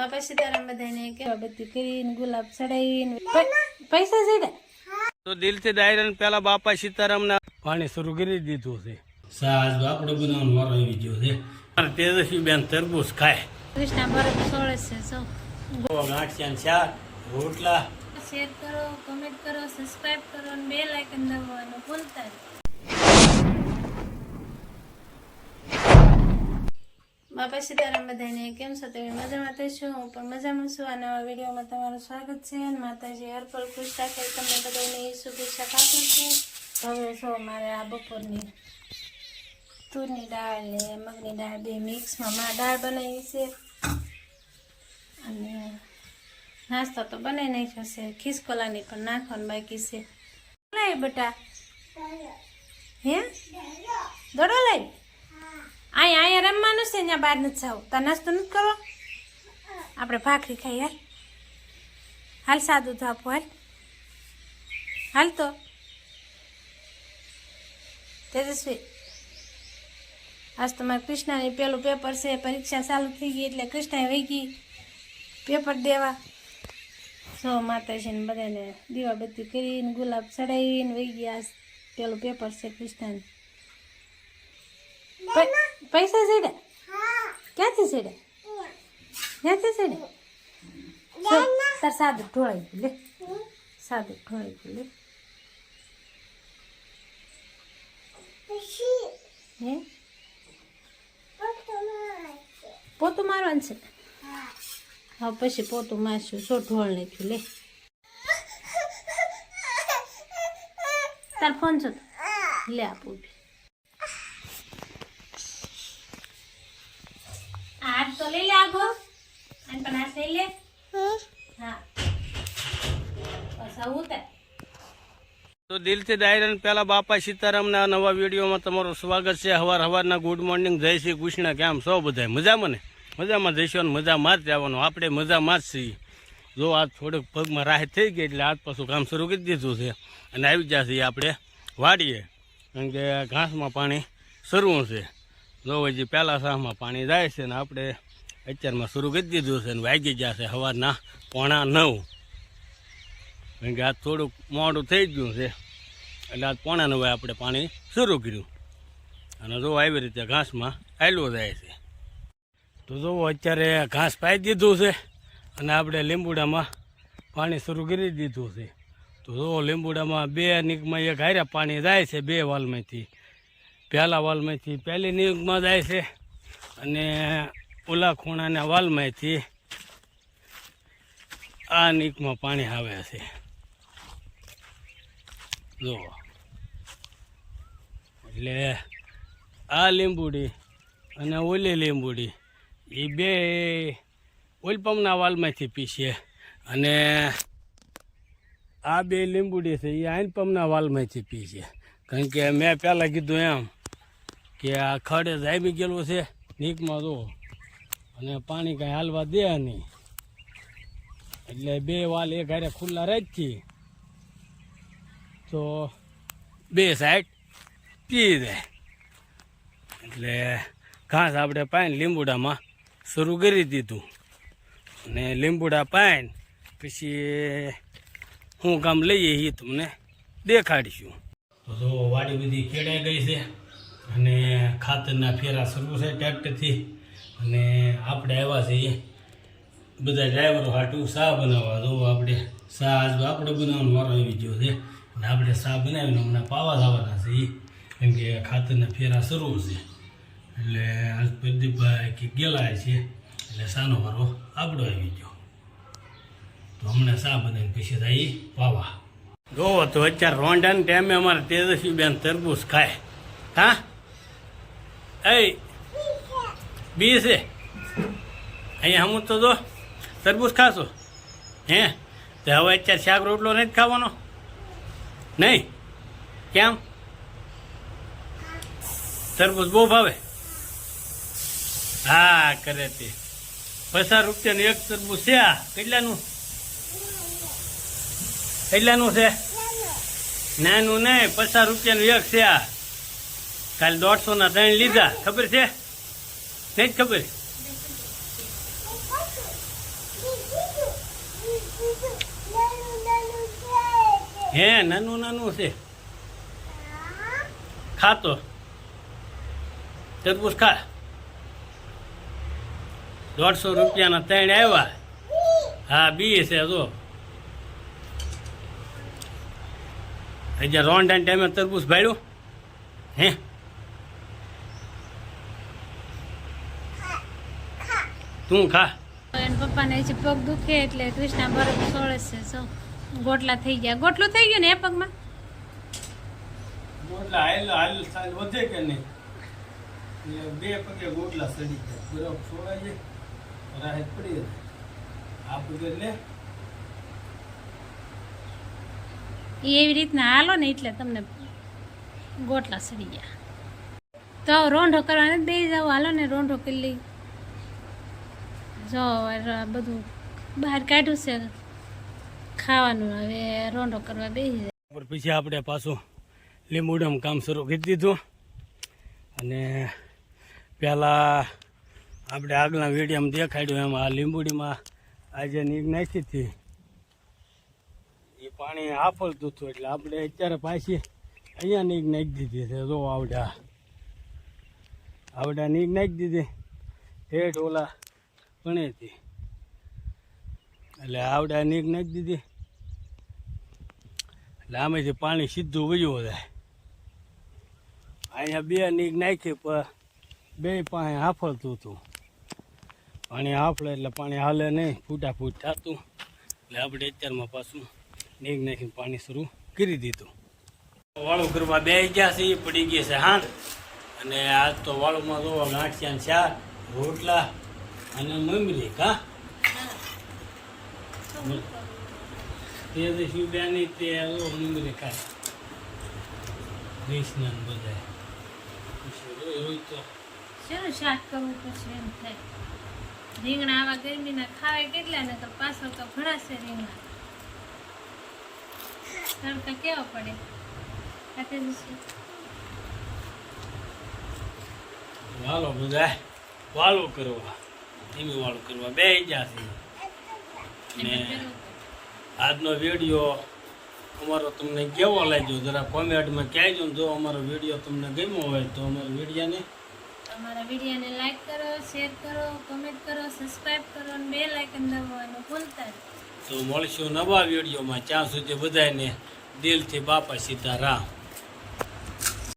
બાપા સીતારામ બધાને કેવા બધી કરીને ગુલાબ ચડાવીને પૈસા છે તો દિલથી ડાયરન પેલા બાપા સીતારામના પાણી શરૂ કરી દીધું છે. સાજ બાપડો બનાવવાનો વારો આવી ગયો છે. તેજસ્વી બેન તરબૂચ ખાય. કૃષ્ણ ભરત સોળે છે સૌ ગાંઠિયા ને શાક રોટલા. શેર કરો કમેન્ટ કરો સબસ્ક્રાઇબ કરો અને બે લાઇકન દબાવવાનું ભૂલતા નહીં. બાપા સીતારામ બધાને કેમ છો? તમે મજામાં તો છું. હું પણ મજામાં છું. આ નવા વિડીયોમાં તમારું સ્વાગત છે. અને માતાજી હરપલ ખુશ રાખે. તમને બધાને એ શુભેચ્છા પાઠવું છું. હવે છો મારે આ બપોરની તુરની દાળ ને મગની દાળ બે મિક્સમાં મારા દાળ બનાવી છે. અને નાસ્તો તો બનાવી નાખ્યો છે. ખિસકોલાની પણ નાખવાનું બાકી છે. લાય બટા. હે? દોડો લઈ અહીંયા અહીંયા રમવાનું છે ત્યાં બહાર નથી જાવ. તાર નાસ્તો નથી કરો આપણે ભાખરી ખાઈ હાલ. હાલ સાદું તો આપો, હાલ. હાલ તો. તેજસ્વી. આજ તમારે કૃષ્ણાની પેલું પેપર છે, પરીક્ષા ચાલુ થઈ ગઈ એટલે કૃષ્ણાએ વહી ગઈ. પેપર દેવા. સો માતાજીને બધાને દીવાબત્તી કરીને ગુલાબ ચડાવીને વહી ગયા. પેલું પેપર છે કૃષ્ણાનું. પૈસા સેડે ક્યાંથી સેડે ક્યાંથી સેડે તાર સાદું ઢોળાઈ ગયું લે. સાદું ઢોળાઈ ગયું લે. હે? પોતું મારવાનું છે? હા. પછી પોતું મારશું. સો ઢોળ નાખ્યું લે? તાર ફોન છો? લે આપું બી. આ હાથ તો લઈ લે આગો અને પણ હાથ લઈ લે. હા. બસ આવું તો દિલથી ડાયરન પેલા બાપા સીતારામના નવા વિડીયોમાં તમારું સ્વાગત છે. હવાર હવારના ગુડ મોર્નિંગ જય શ્રી કૃષ્ણ. કેમ સૌ બધા મજામાં ને? મજામાં જઈશું ને મજામાં જ જવાનું આપણે મજામાં જ છીએ. જો આજ થોડુંક પગમાં રાહત થઈ ગઈ એટલે આજ પાછું કામ શરૂ કરી દીધું છે. અને આવી જશે આપણે વાડીએ. કારણ કે ઘાસમાં પાણી શરૂ છે. જો હજી પહેલાં સાહમાં પાણી જાય છે ને આપણે અત્યારમાં શરૂ કરી દીધું છે ને વાગી છે સવારના પોણા નવ. કારણ કે આજ થોડુંક મોડું થઈ ગયું છે. એટલે આજ પોણા નવે આપણે પાણી શરૂ કર્યું. અને જો આવી રીતે ઘાસમાં આયલું જાય છે. તો જુઓ અત્યારે ઘાસ પાઈ દીધું છે અને આપણે લીંબુડામાં પાણી શરૂ કરી દીધું છે. તો જુઓ લીંબુડામાં બે નીકમાં એક હારે પાણી જાય છે બે વાલમાંથી. પહેલા વાલમાંથી પહેલી નિયુગમાં જાય છે અને ઓલા ખૂણાના વાલમાંથી આ નીકમાં પાણી આવે છે. જો. એટલે આ લીંબુડી અને ઓલી લીંબુડી એ બે ઓલપમના વાલમાંથી પીસીએ અને આ બે લીંબુડી છે એ આઈનપમના વાલમાંથી પીસીએ કારણ કે મેં પહેલાં કીધું એમ કે આ ખડ જામી ગયેલો છે, નીકમાં જો. અને પાણી કાંઈ હાલવા દે નહીં. એટલે બે વાલ એક હારે ખુલ્લા રાખી. તો બે સાઈડ પી જાય એટલે ઘાસ આપણે પાઈને લીંબુડામાં શરૂ કરી દીધું. અને લીંબુડા પાઈને પછી હું કામ લઈએ એ તમને દેખાડીશું. તો વાડી બધી ખેડાઈ ગઈ છે. અને ખાતરના ફેરા શરૂ છે ટ્રેક્ટરથી. અને આપણે આવ્યા છીએ. બધા ડ્રાઈવરો હાટું શા બનાવવા. જો આપણે શા આજ આપણે બનાવવાનો વારો આવી ગયો છે. અને આપણે શા બનાવીને હમણાં પાવા થવાના છે. કેમ કે ખાતરના ફેરા શરૂ છે. એટલે આજ પ્રદીપભાઈ કે ગેલા છે. એટલે શાનો વારો આપણો આવી ગયો. તો હમણાં શા બનાવીને પછી થાય પાવા. જોવો તો અત્યારે રોંડાના ટાઈમે અમારે તેજસ્વી બેન તરબૂચ ખાય. હા? એ બી છે અહીંયા હમું તો જો તરબૂચ ખાશો. હે? તો હવે અત્યારે શાક રોટલો નથી ખાવાનો. નહીં? કેમ? તરબૂચ બહુ ભાવે. હા, કરે તે. પચાસ રૂપિયાનું એક તરબૂચ છે આ. કેટલાનું? કેટલાનું છે? નાનું નહીં, પચાસ રૂપિયાનું એક છે આ. કાલે દોઢસો ના ત્રણ લીધા. ખબર છે? નહીં ખબર? હે, નાનું નાનું છે. ખાતો. તરબૂચ ખા. દોઢસો રૂપિયાના ત્રણ આવ્યા. હા, બી છે, જો. હજાર રોન ટાઈમે તરબૂચ ભાડ્યું. હે? તું ખા. એના પપ્પાને જે પગ દુખે એટલે કૃષ્ણા બરફ સોળે છે જો. ગોટલા થઈ ગયા. ગોટલું થઈ ગયું ને એ પગમાં? ગોટલા હાલ હાલ સાલ વધે કે નહીં? બે પગે ગોટલા સડી ગયા. બરફ સોળાઈ જાય રાહત પડી જાય આ પગે લે. એવી રીતના હાલો ને એટલે તમને ગોટલા સડી ગયા. તો રોંઢો કરવાને બે જાવ હાલો ને રોંઢો કરી લઈ. જો બધું બહાર કાઢ્યું છે. ખાવાનું હવે રોંડો કરવા બેસી જાય. પછી આપણે પાછું લીંબુડમ કામ શરૂ કરી દીધું. અને પહેલાં આપણે આગલા વિડીયોમાં દેખાડ્યું એમાં, આ લીંબુડીમાં આજે નીક નાખી હતી. એ પાણી આફળતું હતું એટલે આપણે અત્યારે પાછી અહીંયા નીક નાખી દીધી છે. જો, આવડા. આવડા નીક નાખી દીધી. હેઠ ઓલા ભણે હતી એટલે આવડા નીક નાખી દીધી. એટલે આમેથી પાણી સીધું વયું જાય. અહીંયા બે નીક નાખી, પણ બે પાસે હાફળતું હતું. પાણી હાફળે એટલે પાણી હાલે નહીં ફૂટા ફૂટ થતું. એટલે આપણે અત્યારમાં પાછું નીક નાખીને પાણી શરૂ કરી દીધું. વાળું કરવા બે ગયા છે પડી ગઈ છે હાથ અને આજ તો વાળુમાં જોવા ગાંઠિયા ચા રોટલા અને મમરી કા? તે જે શિવબ્યાની તે મમરી ખાય કૃષ્ણ બધા રોજ તો. શેનું શાક કરવું પછી એમ થાય? રીંગણા આવા ગરમીના ખાવાય કેટલા ને તો પાછળ તો ઘણા છે રીંગણા. તડકા કેવા પડે? ખાતે જશે વાલો બધા વાલો કરવા. ધીમે વાળું કરવા. બે જ્યાંથી ને આજનો વીડિયો અમારો તમને કેવો લાગ્યો? જરા કોમેન્ટમાં કહેજો જો અમારો વીડિયો તમને ગમ્યો હોય તો અમારા વિડીયોને અમારા વિડીયોને લાઈક કરો શેર કરો કોમેન્ટ કરો સબસ્ક્રાઇબ કરો અને બે લાઇકન દબાવવાનું ભૂલતા તો મળશું નવા વિડીયોમાં. ત્યાં સુધી બધાને દિલથી બાપા સીતારામ.